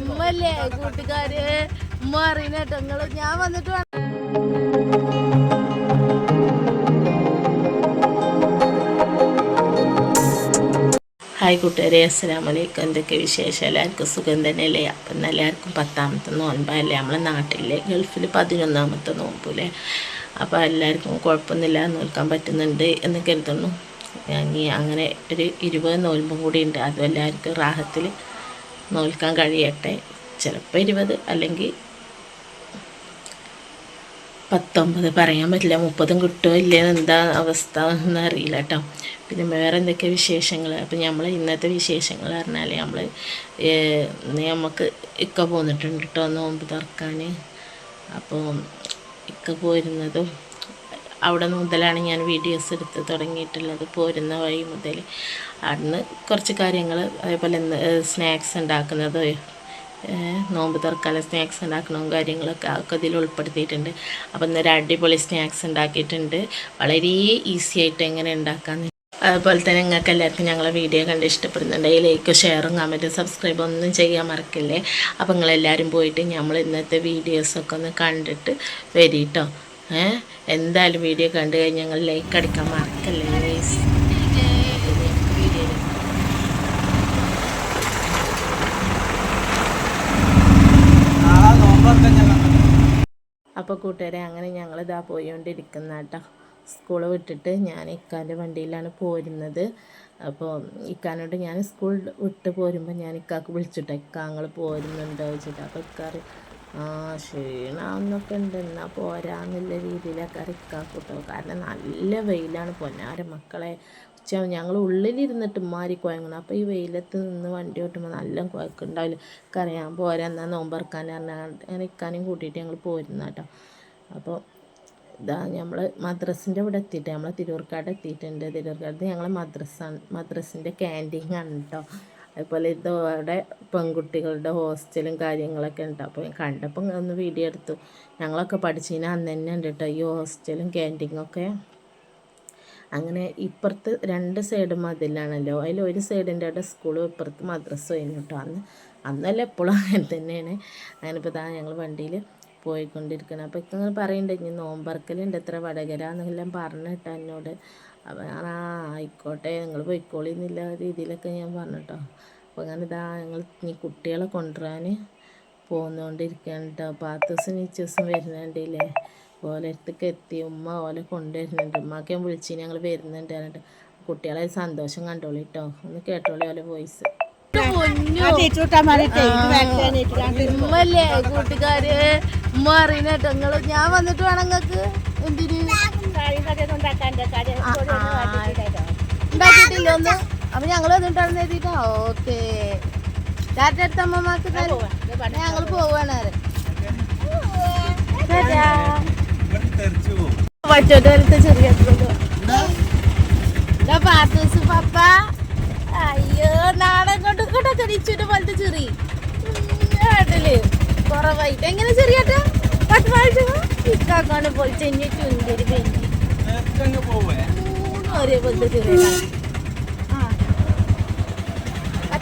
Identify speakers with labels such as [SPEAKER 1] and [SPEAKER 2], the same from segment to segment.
[SPEAKER 1] ഉമ്മല്ലേ കൂട്ടുകാര് ഉമ്മ അറിയണ കേട്ടോ. നിങ്ങൾ ഞാൻ വന്നിട്ട്
[SPEAKER 2] ഹായ് കൂട്ടുകാരെ അസ്സലാമു അലൈക്കും. എന്തൊക്കെ വിശേഷം? എല്ലാവർക്കും സുഖം തന്നെയല്ലേ? അപ്പം എല്ലാവർക്കും പത്താമത്തെ നോൻപല്ലേ നമ്മളെ നാട്ടിലെ ഗൾഫിൽ പതിനൊന്നാമത്തെ നോമ്പല്ലേ? അപ്പോൾ എല്ലാവർക്കും കുഴപ്പമൊന്നുമില്ല നോൽക്കാൻ പറ്റുന്നുണ്ട് എന്ന് കരുതുന്നു. ഇനി അങ്ങനെ ഒരു ഇരുപത് നോൽമ്പും കൂടി ഉണ്ട്. അതും എല്ലാവർക്കും റാഹത്തിൽ നോൽക്കാൻ കഴിയട്ടെ. ചിലപ്പോൾ ഇരുപത് അല്ലെങ്കിൽ പത്തൊമ്പത് പറയാൻ പറ്റില്ല. മുപ്പതും കിട്ടുമോ ഇല്ലേ എന്താ അവസ്ഥ എന്ന് അറിയില്ല കേട്ടോ. പിന്നെ വേറെ എന്തൊക്കെ വിശേഷങ്ങൾ? അപ്പം നമ്മൾ ഇന്നത്തെ വിശേഷങ്ങൾ പറഞ്ഞാൽ നമ്മൾ നമുക്ക് ഇക്ക പോന്നിട്ടുണ്ട് കേട്ടോ. നോമ്പ് തുറക്കാൻ അപ്പോൾ ഇക്ക പോരുന്നതും അവിടെ മുതലാണ് ഞാൻ വീഡിയോസ് എടുത്ത് തുടങ്ങിയിട്ടുള്ളത്. പോരുന്ന വഴി മുതൽ അന്ന് കുറച്ച് കാര്യങ്ങൾ അതേപോലെ സ്നാക്സ് ഉണ്ടാക്കുന്നത് നോമ്പ് തുറക്കാല സ്നാക്സ് ഉണ്ടാക്കണവും കാര്യങ്ങളൊക്കെ ഒക്കെ ഇതിൽ ഉൾപ്പെടുത്തിയിട്ടുണ്ട്. അപ്പം ഇന്നൊരു അടിപൊളി സ്നാക്സ് ഉണ്ടാക്കിയിട്ടുണ്ട്. വളരെ ഈസി ആയിട്ട് എങ്ങനെ ഉണ്ടാക്കാമെന്ന് അതുപോലെ തന്നെ നിങ്ങൾക്ക് എല്ലാവർക്കും ഞങ്ങളെ വീഡിയോ കണ്ട് ഇഷ്ടപ്പെടുന്നുണ്ടെങ്കിൽ ലൈക്ക് ഷെയറും കമന്റും സബ്സ്ക്രൈബ് ഒന്നും ചെയ്യാൻ മറക്കില്ലേ? അപ്പം നിങ്ങളെല്ലാവരും പോയിട്ട് നമ്മൾ ഇന്നത്തെ വീഡിയോസൊക്കെ ഒന്ന് കണ്ടിട്ട് വരി കേട്ടോ ഏഹ് എന്തായാലും വീഡിയോ കണ്ടു കഴിഞ്ഞാൽ ഞങ്ങൾ ലൈക്ക് അടിക്കാൻ മറക്കല്ലേ അപ്പോൾ കൂട്ടുകാരെ അങ്ങനെ ഞങ്ങൾ ഇതാ പോയിക്കൊണ്ടിരിക്കുന്ന കേട്ടോ സ്കൂൾ വിട്ടിട്ട് ഞാൻ ഇക്കാന്റെ വണ്ടിയിലാണ് പോരുന്നത്. അപ്പോൾ ഇക്കാനോട് ഞാൻ സ്കൂൾ വിട്ട് പോരുമ്പോൾ ഞാൻ ഇക്കാക്ക് വിളിച്ചിട്ടോ ഇക്ക നിങ്ങൾ പോരുന്നുണ്ടോ ചോദിച്ചിട്ട്. അപ്പോൾ ഇക്കാറ് ക്ഷീണമൊന്നൊക്കെ ഉണ്ട്. എന്നാൽ പോരാന്നുള്ള രീതിയിലൊക്കെ റിക്കാക്കൂട്ടോ കാരണം നല്ല വെയിലാണ്. പൊന്നാര മക്കളെ. ഉച്ച ഞങ്ങൾ ഉള്ളിലിരുന്നിട്ട് മാറി കുഴങ്ങണം അപ്പോൾ ഈ വെയിലത്ത് നിന്ന് വണ്ടി ഓട്ടുമ്പോൾ നല്ല കുഴക്കുണ്ടാവില്ല. കറിയാൻ പോരാ എന്നാൽ നോമ്പറക്കാൻ പറഞ്ഞാൽ അങ്ങനെ ഇക്കാനും കൂട്ടിയിട്ട് ഞങ്ങൾ പോരുന്ന കേട്ടോ അപ്പോൾ ഇതാ നമ്മൾ മദ്രസിന്റെ ഇവിടെ എത്തിയിട്ട്. നമ്മൾ തിരൂർക്കാട് എത്തിയിട്ടുണ്ട്. തിരൂർക്കാട് ഞങ്ങൾ മദ്രസ മദ്രസിന്റെ ക്യാന്റീൻ ആണ് കേട്ടോ അതുപോലെ ഇതോടെ പെൺകുട്ടികളുടെ ഹോസ്റ്റലും കാര്യങ്ങളൊക്കെ ഉണ്ട്. അപ്പോൾ കണ്ടപ്പോൾ ഒന്ന് വീഡിയോ എടുത്തു. ഞങ്ങളൊക്കെ പഠിച്ചതിന് അന്ന് തന്നെ ഉണ്ട് കേട്ടോ ഈ ഹോസ്റ്റലും ക്യാന്റീനൊക്കെ അങ്ങനെ ഇപ്പുറത്ത് രണ്ട് സൈഡ് മതിലാണല്ലോ. അതിൽ ഒരു സൈഡിന്റെ അവിടെ സ്കൂളും ഇപ്പുറത്ത് മദ്രസ്സും കഴിഞ്ഞു കേട്ടോ അന്ന് അന്നല്ല എപ്പോഴും അങ്ങനെ തന്നെയാണ്. അങ്ങനെ ഇപ്പോൾ ഇതാ ഞങ്ങൾ വണ്ടിയിൽ പോയിക്കൊണ്ടിരിക്കണം. അപ്പോൾ ഇങ്ങനെ പറയുന്നുണ്ട് ഇനി നോമ്പറക്കലുണ്ട് എത്ര വടകര എന്നെല്ലാം പറഞ്ഞിട്ടോ എന്നോട്. അപ്പോൾ ഞാൻ ആ ആയിക്കോട്ടെ നിങ്ങൾ പോയിക്കോളി എന്നില്ല രീതിയിലൊക്കെ ഞാൻ പറഞ്ഞിട്ടോ. അപ്പോൾ അങ്ങനെ ഇതാ ഞങ്ങൾ ഇനി കുട്ടികളെ കൊണ്ടുവരാൻ പോന്നുകൊണ്ടിരിക്കുകയാണ് കേട്ടോ പാത്തൂസും നീച്ചൂസും വരുന്നുണ്ടല്ലേ? ഓലടുത്തേക്ക് എത്തി ഉമ്മ ഓലെ കൊണ്ടുവരുന്നുണ്ട്. ഉമ്മക്ക് ഞാൻ വിളിച്ച് ഞങ്ങൾ വരുന്നുണ്ട് പറഞ്ഞിട്ട്. കുട്ടികളെ സന്തോഷം കണ്ടോളി കേട്ടോ ഒന്ന് കേട്ടോളി ഓലെ വോയിസ്
[SPEAKER 1] ഉമ്മല്ലേ കൂട്ടുകാര്? ഉമ്മ അറിയണ കേട്ടോ നിങ്ങൾ ഞാൻ വന്നിട്ട് വേണം നിങ്ങൾക്ക് എന്തിന് ഉണ്ടാക്കിയിട്ടില്ല ഒന്ന് അപ്പൊ ഞങ്ങൾ എന്നിട്ടാണ് എഴുതിട്ടോ ഓക്കെ. ടാറ്റ അടുത്ത അമ്മമാർക്ക് ഞങ്ങൾ പോവാണ് ചെറിയ പാത്തൂസ് പപ്പ. അയ്യോ നാടൻ കൊണ്ട് കൂടെ ചെറിച്ചിട്ട് പോലത്തെ ചെറി. കേട്ടിൽ കുറവായിട്ട് എങ്ങനെ ചെറിയാട്ടാ പത്ത് വായിച്ചു ഇക്കാക്കാണ് പോയി ചെഞ്ഞി ചുണ്ടൊരു പെഞ്ഞി മൂന്നും ഒരേപോലത്തെ ചെറിയ.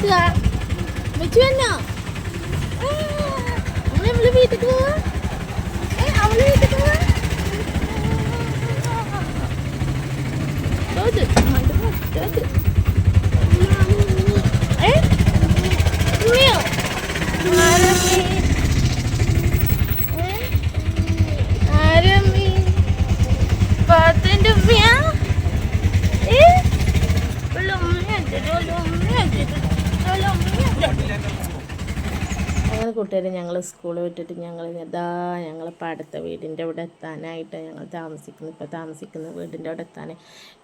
[SPEAKER 1] പറ്റുക വെച്ചു വന്നോ നമ്മൾ വീട്ടിൽ പോവാ അവൾ വീട്ടിൽ പോവാ ഏ ഉമ്മയോ ആരമ്മേ ഏ ആരമ്മേ പത്തിന്റെ ഉമ്മയാ ഏ ഉള്ള ഉമ്മയുണ്ട് ഉള്ള ഉമ്മയുണ്ട് ഉള്ള ഉമ്മയുണ്ട്
[SPEAKER 2] അങ്ങനെ കൂട്ടുകാരെ ഞങ്ങൾ സ്കൂൾ വിട്ടിട്ട് ഞങ്ങൾ ഇതാ ഞങ്ങൾ ഇപ്പോൾ അടുത്ത വീടിന്റെ അവിടെ എത്താനായിട്ട് ഞങ്ങൾ താമസിക്കുന്നു ഇപ്പോൾ താമസിക്കുന്ന വീടിന്റെ അവിടെ എത്താൻ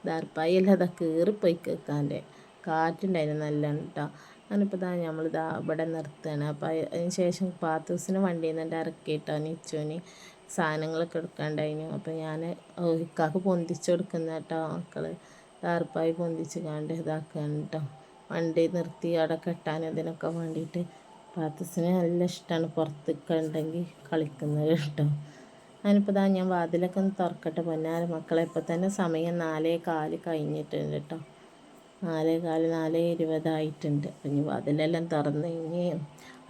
[SPEAKER 2] ദാർപ്പായല്ല അതാ കീറിപ്പോയി കേൾക്കാന്റെ. കാറ്റുണ്ടായിരുന്നു നല്ലോണം കേട്ടോ അങ്ങനിപ്പോൾ ഇതാ നമ്മളിതാ ഇവിടെ നിർത്തുകയാണ്. അപ്പോൾ അതിന് ശേഷം പാത്തൂസിന് വണ്ടിയിൽ നിന്ന് ഇറക്കിയിട്ടോ നിച്ചുവിന് സാധനങ്ങളൊക്കെ എടുക്കാണ്ടായിരുന്നു അപ്പോൾ ഞാൻ ഇക്കാക്ക് പൊന്തിച്ച് കൊടുക്കുന്ന കേട്ടോ മക്കൾ ദാർപ്പായി പൊന്തിച്ച് കാണ്ട് ഇതാക്കുകയാണ് കേട്ടോ വണ്ടി നിർത്തി അവിടെ കെട്ടാൻ അതിനൊക്കെ വേണ്ടിയിട്ട് പാത്തൂസിന് നല്ല ഇഷ്ടമാണ് പുറത്തൊക്കെ ഉണ്ടെങ്കിൽ കളിക്കുന്നത് ഇഷ്ടം ഞാനിപ്പോൾ ഇതാ ഞാൻ വാതിലൊക്കെ ഒന്ന് തുറക്കട്ടെ. പൊന്നാര മക്കളെ ഇപ്പോൾ തന്നെ സമയം നാലേ കാൽ കഴിഞ്ഞിട്ടുണ്ട് കേട്ടോ. നാലേ കാൽ നാലേ ഇരുപതായിട്ടുണ്ട്. ഇനി വാതിലെല്ലാം തുറന്ന് ഇനി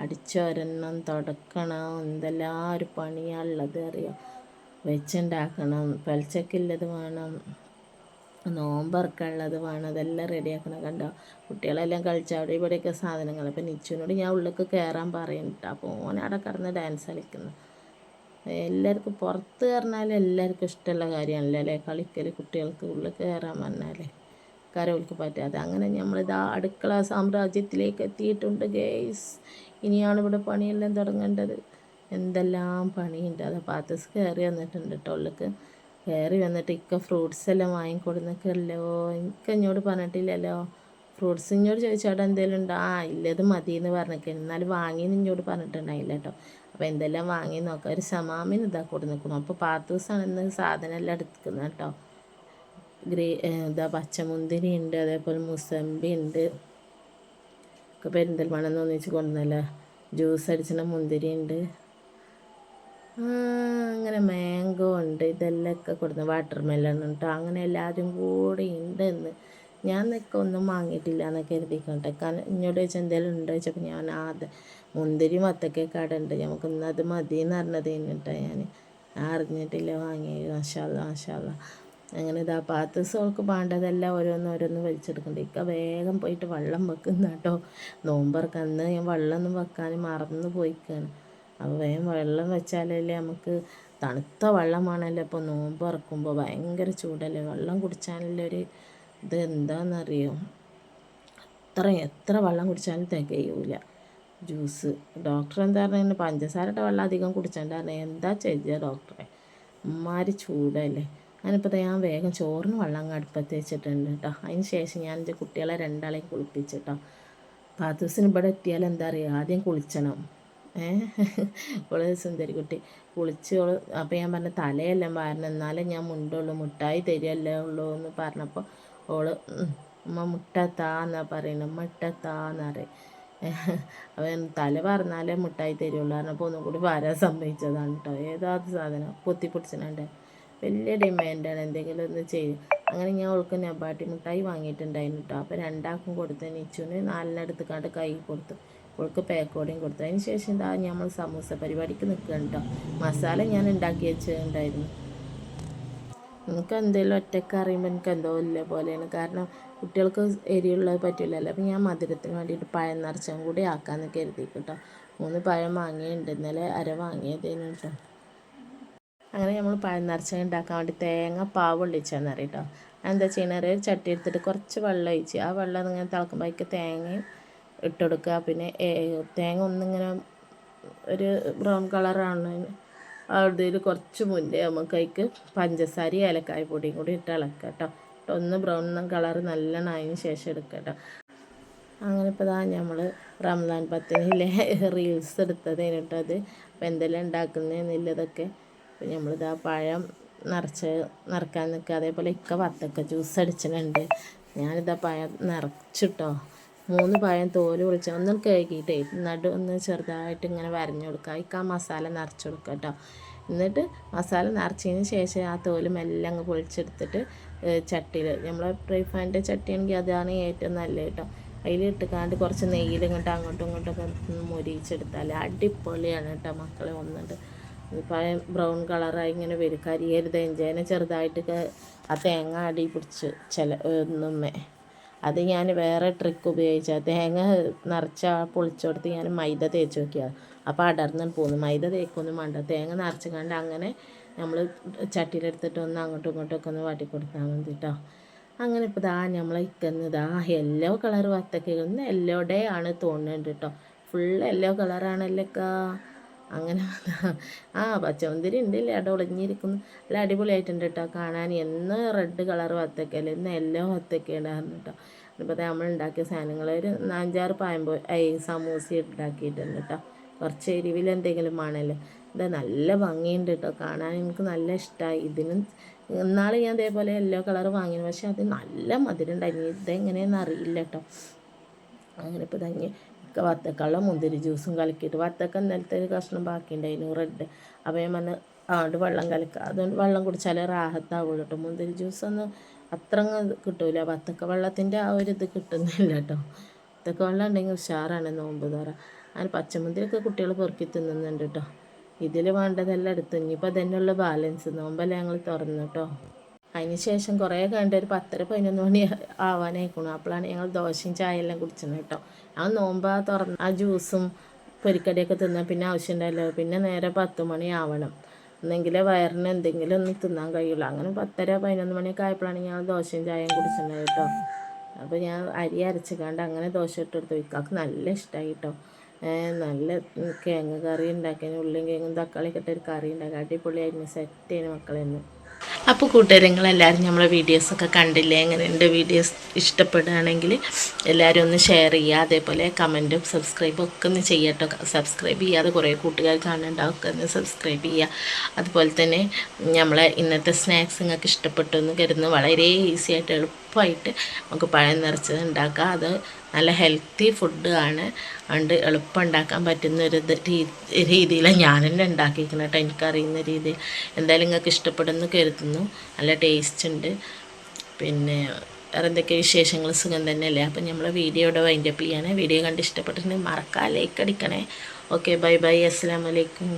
[SPEAKER 2] അടിച്ചൊരെണ്ണം തുടക്കണം. എന്തെല്ലാം ഒരു പണിയാണുള്ളത് അറിയാം? വെച്ചുണ്ടാക്കണം. പലിച്ചക്കില്ലത് വേണം. നോമ്പറക്കുള്ളത് വേണം. അതെല്ലാം റെഡിയാക്കണം കണ്ടോ? കുട്ടികളെല്ലാം കളിച്ച് അവിടെ ഇവിടെയൊക്കെ സാധനങ്ങൾ. അപ്പം നിച്ചുവിനോട് ഞാൻ ഉള്ളിലേക്ക് കയറാൻ പറയുന്നുണ്ട് അപ്പോൾ ഓൻ അവിടെ കിടന്ന് ഡാൻസ് കളിക്കുന്നു. എല്ലാവർക്കും പുറത്ത് കയറിനാൽ എല്ലാവർക്കും ഇഷ്ടമുള്ള കാര്യമാണല്ലോ അല്ലേ? കളിക്കൽ കുട്ടികൾക്ക് ഉള്ളിൽ കയറാൻ പറഞ്ഞാൽ കരവിൽക്ക് പറ്റാതെ. അങ്ങനെ നമ്മളിതാ അടുക്കള സാമ്രാജ്യത്തിലേക്ക് എത്തിയിട്ടുണ്ട് ഗേയ്സ് ഇനിയാണ് ഇവിടെ പണിയെല്ലാം തുടങ്ങേണ്ടത്. എന്തെല്ലാം പണിയുണ്ട്. അത് പാത്തസ് കയറി വന്നിട്ടുണ്ട് കേട്ടോ ഉള്ളിക്ക്. കയറി വന്നിട്ട് ഇക്ക ഫ്രൂട്ട്സ് എല്ലാം വാങ്ങിക്കൊടുന്നൊക്കെയല്ലോ എനിക്ക് എന്നോട് പറഞ്ഞിട്ടില്ലല്ലോ. ഫ്രൂട്ട്സ് ഇഞ്ഞോട് ചോദിച്ചോടെ എന്തെങ്കിലും ഉണ്ടോ? ആ ഇല്ലത് മതി എന്ന് പറഞ്ഞിട്ട്. എന്നാലും വാങ്ങിയെന്ന് ഇഞ്ഞോട് പറഞ്ഞിട്ടുണ്ടായില്ല കേട്ടോ. അപ്പോൾ എന്തെല്ലാം വാങ്ങി നോക്കാം. ഒരു സമാമിന് ഇതാ കൊടുന്നിരിക്കുന്നു അപ്പോൾ പാത്തൂസാണ് ഇന്ന് സാധനം എല്ലാം എടുക്കുന്നത് കേട്ടോ. ഗ്രേ ഇതാ പച്ചമുന്തിരി ഉണ്ട് അതേപോലെ മുസമ്പി ഉണ്ട്. ഒക്കെ പെരിന്തൽമണ്ണെന്ന് ഒന്നിച്ച് കൊണ്ടുവന്നല്ലേ? ജ്യൂസ് അടിച്ചിട്ട് മുന്തിരി ഉണ്ട്. അങ്ങനെ മാംഗോ ഉണ്ട്. ഇതെല്ലാം ഒക്കെ കൊടുത്തു വാട്ടർ മെലൺ ഉണ്ട് അങ്ങനെ എല്ലാവരും കൂടി ഉണ്ട് എന്ന് ഞാൻ നിൽക്ക ഒന്നും വാങ്ങിയിട്ടില്ല എന്നൊക്കെ കരുതിക്കോട്ടെ. കാരണം എന്നോട് ചോദിച്ചാൽ എന്തെങ്കിലും ഉണ്ടോ ചോദിച്ചപ്പോൾ ഞാൻ ആദ്യ മുന്തിരി മത്തൊക്കെ കട ഉണ്ട്. നമുക്ക് ഇന്ന് അത് മതി എന്ന് പറഞ്ഞത് കഴിഞ്ഞിട്ടാണ് ഞാൻ അറിഞ്ഞിട്ടില്ല വാങ്ങി മാഷാല്ല മാഷാല്ല അങ്ങനെ ഇതാ പാത്ത് പാണ്ടതെല്ലാം ഓരോന്ന് ഓരോന്ന് വലിച്ചെടുക്കുന്നുണ്ട്. ഇക്ക വേഗം പോയിട്ട് വെള്ളം വെക്കുന്നാട്ടോ വെള്ളം ഞാൻ വെള്ളമൊന്നും വെക്കാൻ മറന്നു പോയിക്കാണ്. അപ്പോൾ വേഗം വെള്ളം വെച്ചാലല്ലേ നമുക്ക് തണുത്ത വെള്ളമാണല്ലോ. ഇപ്പോൾ നോമ്പ് ഇറക്കുമ്പോൾ ഭയങ്കര ചൂടല്ലേ? വെള്ളം കുടിച്ചാലല്ലേ ഒരു ഇത് എന്താണെന്നറിയോ എത്ര എത്ര വെള്ളം കുടിച്ചാലും തികയൂല. ജ്യൂസ്. ഡോക്ടർ എന്താ പറയുന്നത് പഞ്ചസാരയുടെ വെള്ളം അധികം കുടിച്ചാൽ എന്താ ചെയ്യുക ഡോക്ടറെ? ഉമ്മാരി ചൂടല്ലേ. ഞാനിപ്പോൾ ഞാൻ വേഗം ചോറിന് വെള്ളം അങ്ങ് അടുപ്പത്ത് വെച്ചിട്ടുണ്ട് കേട്ടോ അതിന് ശേഷം ഞാൻ എന്റെ കുട്ടികളെ രണ്ടാളെയും കുളിപ്പിച്ചിട്ടോ പാത്തൂസിന് ഇവിടെ എത്തിയാൽ എന്താ അറിയുക ആദ്യം കുളിച്ചണം. ഓൾ സുന്ദരി കുട്ടി കുളിച്ച് ഓൾ അപ്പോൾ ഞാൻ പറഞ്ഞ തലയെല്ലാം വാരണം എന്നാലേ ഞാൻ മുണ്ടുള്ളൂ. മുട്ടായി തരികയല്ലേ ഉള്ളൂ എന്ന് പറഞ്ഞപ്പോൾ ഓൾ ഉമ്മ മുട്ട താന്നാ പറയുന്നത് മുട്ടത്താ എന്നറിയാം അവൻ തല പറഞ്ഞാലേ മുട്ടായി തരുള്ളൂ പറഞ്ഞപ്പോൾ ഒന്നും കൂടി വരാൻ സംഭവിച്ചതാണ് കേട്ടോ ഏതാ അത് സാധനം? പൊത്തിപ്പൊടിച്ചിട്ടുണ്ട് വലിയ ഡിമാൻഡാണ്. എന്തെങ്കിലും ഒന്ന് ചെയ്യും. അങ്ങനെ ഞാൻ അവൾക്ക് നബാട്ടി മുട്ടായി വാങ്ങിയിട്ടുണ്ടായിരുന്നു കേട്ടോ അപ്പോൾ രണ്ടാൾക്കും കൊടുത്ത്. നിച്ചുവിന് നാലിനടുത്ത് കണ്ട് കൈ കൊടുത്തു. അവൾക്ക് പാക്കോടെയും കൊടുത്തു. അതിന് ശേഷം ഇതാ നമ്മൾ സമൂസ പരിപാടിക്ക് നിൽക്കുകയാണ് കേട്ടോ മസാല ഞാൻ ഉണ്ടാക്കി വെച്ചിട്ടുണ്ടായിരുന്നു. എനിക്ക് എന്തെങ്കിലും ഒറ്റയ്ക്ക് അറിയുമ്പോൾ എനിക്ക് എന്തോ ഇല്ല പോലെയാണ്. കാരണം കുട്ടികൾക്ക് എരിയുള്ളത് പറ്റില്ലല്ലോ അപ്പം ഞാൻ മധുരത്തിന് വേണ്ടിയിട്ട് പഴം നിറച്ചും കൂടി ആക്കാമെന്ന് കരുതി കേട്ടോ മൂന്ന് പഴം വാങ്ങിയിട്ടുണ്ട് ഇന്നലെ അര വാങ്ങിയതേനു കേട്ടോ അങ്ങനെ നമ്മൾ പഴം നിറച്ച ഉണ്ടാക്കാൻ വേണ്ടി തേങ്ങ പാവ് ഒളിച്ചാന്ന് എന്താ ചെയ്യണത് ചട്ടി എടുത്തിട്ട് കുറച്ച് വെള്ളം ഒഴിച്ച് ആ വെള്ളം ഇങ്ങനെ തിളക്കുമ്പോഴേക്ക് തേങ്ങയും ഇട്ട് കൊടുക്കുക പിന്നെ തേങ്ങ ഒന്നിങ്ങനെ ഒരു ബ്രൗൺ കളറാണ്. അതിൽ കുറച്ച് മുന്നേ നമുക്ക് അതിക്ക് പഞ്ചസാരയും ഏലക്കായ പൊടിയും കൂടി ഇട്ട് ഇളക്കുക കേട്ടോ. ഒന്ന് ബ്രൗൺ കളർ നല്ലോണം അതിന് ശേഷം എടുക്കുക കേട്ടോ. അങ്ങനെ ഇപ്പോൾ ഇതാ നമ്മൾ റംസാൻ പത്തിനിലെ റീൽസ് എടുത്തത് അത്. അപ്പോൾ എന്തെല്ലാം ഉണ്ടാക്കുന്നതെന്നുള്ളതൊക്കെ അപ്പോൾ നമ്മളിതാ പഴം നിറച്ച് നിറക്കാൻ നിൽക്കുക. അതേപോലെ ഇക്ക വത്തക്ക ജ്യൂസ് അടിച്ചിട്ടുണ്ട്. ഞാനിതാ പഴം നിറച്ചിട്ടോ. മൂന്ന് പഴം തോൽ പൊളിച്ച് ഒന്ന് കഴുകിയിട്ടേ നടു ഒന്ന് ചെറുതായിട്ട് ഇങ്ങനെ വരഞ്ഞു കൊടുക്കുക. ഇക്ക ആ മസാല നിറച്ച് കൊടുക്കുക കേട്ടോ. എന്നിട്ട് മസാല നിറച്ചതിന് ശേഷം ആ തോൽ മെല്ലെ അങ്ങ് പൊളിച്ചെടുത്തിട്ട് ചട്ടിയിൽ നമ്മൾ ചട്ടി ചട്ടിയാണെങ്കിൽ അതാണ് ഏറ്റവും നല്ലത് കേട്ടോ. അതിലിട്ടുകാണ്ട് കുറച്ച് നെയ്യിൽ ഇങ്ങോട്ട് അങ്ങോട്ടും ഇങ്ങോട്ടൊക്കെ മുരിച്ചെടുത്താൽ അടിപൊളിയാണ് കേട്ടോ മക്കളെ ഒന്നുണ്ട് ഇപ്പം ബ്രൗൺ കളറായി ഇങ്ങനെ വരും. കരിയരുത് എഞ്ചേനെ ചെറുതായിട്ട് ആ തേങ്ങ അടി പിടിച്ച് ചില ഒന്നുമ്മേ അത് ഞാൻ വേറെ ട്രിക്ക് ഉപയോഗിച്ച. തേങ്ങ നിറച്ച പൊളിച്ചെടുത്ത് ഞാൻ മൈദ തേച്ച് നോക്കിയത്. അപ്പോൾ അടർന്നു പോന്നു. മൈദ തേക്കൊന്നും വേണ്ട. തേങ്ങ നിറച്ച് കണ്ട് അങ്ങനെ നമ്മൾ ചട്ടിയിലെടുത്തിട്ട് ഒന്ന് അങ്ങോട്ടും ഇങ്ങോട്ടും ഒക്കെ ഒന്ന് വാട്ടി കൊടുത്താൽ മതി കേട്ടോ അങ്ങനെ ഇപ്പോൾ ദാ നമ്മൾ ഇക്കുന്ന ദാ യെല്ലോ കളർ വത്തക്ക ഒന്ന് യെല്ലോ ഡേ ആണ് തോന്നുന്നുണ്ട് കേട്ടോ ഫുൾ യെല്ലോ കളറാണല്ലോക്കാ അങ്ങനെ ആ പച്ചമുന്തിരി ഉണ്ടല്ലേ അവിടെ ഒളിഞ്ഞിരിക്കുന്നു. നല്ല അടിപൊളിയായിട്ടുണ്ട് കേട്ടോ കാണാൻ. എന്ന് റെഡ് കളർ വത്തക്കല്ല ഇന്ന് യെല്ലോ വത്തക്കയുണ്ടായിരുന്നു കേട്ടോ ഇപ്പോൾ നമ്മൾ ഉണ്ടാക്കിയ സാധനങ്ങൾ ഒരു അഞ്ചാറ് പായമ്പോ ഐ സമൂസ ഉണ്ടാക്കിയിട്ടുണ്ട് കേട്ടോ കുറച്ച് എരിവിൽ എന്തെങ്കിലും വേണമല്ലോ ഇത് നല്ല ഭംഗിയുണ്ട് കേട്ടോ കാണാൻ എനിക്ക് നല്ല ഇഷ്ടമായി ഇതിനും ഇന്നാൾ ഞാൻ അതേപോലെ യെല്ലോ കളർ വാങ്ങിയത് പക്ഷേ അത് നല്ല മധുരം ഉണ്ടായിരുന്നു ഇതെങ്ങനെയെന്ന് അറിയില്ല കേട്ടോ അങ്ങനെ ഇപ്പോൾ തന്നെ വത്തക്കള്ള മുന്തിരി ജ്യൂസും കലക്കിയിട്ട് വത്തക്ക ഇന്നലത്തെ ഒരു കഷ്ണം ബാക്കി ഉണ്ടായിരുന്നു റെഡ്. അപ്പോൾ ഞാൻ വന്ന് അതുകൊണ്ട് വെള്ളം കലക്കുക അതുകൊണ്ട് വെള്ളം കുടിച്ചാലേ റാഹത്താവുള്ളൂ കേട്ടോ മുന്തിരി ജ്യൂസൊന്നും അത്ര കിട്ടൂല. വത്തക്ക വെള്ളത്തിന്റെ ആ ഒരു ഇത് കിട്ടുന്നില്ല കേട്ടോ വത്തക്ക വെള്ളം ഉണ്ടെങ്കിൽ ഉഷാറാണ് നോമ്പ് തോറ. അങ്ങനെ പച്ചമുന്തിരിയൊക്കെ കുട്ടികൾ പെറുക്കി തിന്നുന്നുണ്ട് കേട്ടോ ഇതിൽ വേണ്ടതെല്ലാം എടുത്തു. ഇനിയിപ്പോൾ അതന്നെയുള്ള ബാലൻസ്. നോമ്പല്ലേ ഞങ്ങൾ തുറന്നു കേട്ടോ അതിന് ശേഷം കുറേ കണ്ട് ഒരു പത്തര പതിനൊന്ന് മണി ആവാനായിക്കണു. അപ്പോഴാണ് ഞങ്ങൾ ദോശയും ചായ എല്ലാം കുടിച്ചത് കേട്ടോ. ആ നോമ്പ് തുറന്ന് ആ ജ്യൂസും പൊരിക്കടിയൊക്കെ തിന്നാൻ പിന്നെ ആവശ്യമുണ്ടായില്ല പിന്നെ നേരെ പത്ത് മണി ആവണം. എന്നെങ്കിലേ വയറിന് എന്തെങ്കിലും ഒന്ന് തിന്നാൻ കഴിയുള്ളൂ. അങ്ങനെ പത്തര പതിനൊന്ന് മണിയൊക്കെ ആയപ്പോഴാണ് ഞങ്ങൾ ദോശയും ചായയും കുടിച്ചത് കേട്ടോ. അപ്പോൾ ഞാൻ അരി അരച്ചിക്കാണ്ട് അങ്ങനെ ദോശ ഇട്ടെടുത്ത് വിൽക്കാക്ക് നല്ല ഇഷ്ടമായി കേട്ടോ. നല്ല കിഴങ്ങ് കറി ഉണ്ടാക്കിയ ഉള്ളിയും കിഴങ്ങും തക്കാളിയൊക്കെ ഇട്ടൊരു കറി ഉണ്ടാക്കി. അടിപൊളിയായിരുന്നു. സെറ്റ് ചെയ്യുന്ന മക്കളെന്ന് അപ്പോൾ കൂട്ടുകാരങ്ങളെല്ലാവരും നമ്മളെ വീഡിയോസൊക്കെ കണ്ടില്ലേ? എങ്ങനെ എന്റെ വീഡിയോസ് ഇഷ്ടപ്പെടുകയാണെങ്കിൽ എല്ലാവരും ഒന്ന് ഷെയർ ചെയ്യുക. അതേപോലെ കമന്റും സബ്സ്ക്രൈബും ഒക്കെ ഒന്ന് ചെയ്യട്ടോ സബ്സ്ക്രൈബ് ചെയ്യാതെ കുറേ കൂട്ടുകാർ കാണുന്നുണ്ടാവും ഒക്കെ ഒന്ന് സബ്സ്ക്രൈബ് ചെയ്യുക. അതുപോലെ തന്നെ നമ്മളെ ഇന്നത്തെ സ്നാക്സ് നിങ്ങൾക്ക് ഇഷ്ടപ്പെട്ടു എന്ന് കരുതുന്നു. വളരെ ഈസി ആയിട്ട് എളുപ്പമായിട്ട് നമുക്ക് പഴം നിറച്ചത് ഉണ്ടാക്കാം. അത് നല്ല ഹെൽത്തി ഫുഡ് ആണ്. അതുകൊണ്ട് എളുപ്പം ഉണ്ടാക്കാൻ പറ്റുന്ന ഒരു രീതിയിലാണ് ഞാൻ തന്നെ ഉണ്ടാക്കിയിരിക്കുന്നത് കേട്ടോ. എനിക്കറിയുന്ന രീതി. എന്തായാലും നിങ്ങൾക്ക് ഇഷ്ടപ്പെടുന്നു കരുതുന്നു. നല്ല ടേസ്റ്റ് ഉണ്ട്. പിന്നെ വേറെ എന്തൊക്കെ വിശേഷങ്ങൾ? സുഖം തന്നെയല്ലേ? അപ്പം നമ്മൾ വീഡിയോയുടെ വൈൻഡപ്പ് ചെയ്യണേ. വീഡിയോ കണ്ട് ഇഷ്ടപ്പെട്ടിട്ടുണ്ടെങ്കിൽ മറക്കാം ലൈക്ക് അടിക്കണേ. ഓക്കെ ബൈ ബൈ അസ്സാം വലൈക്കും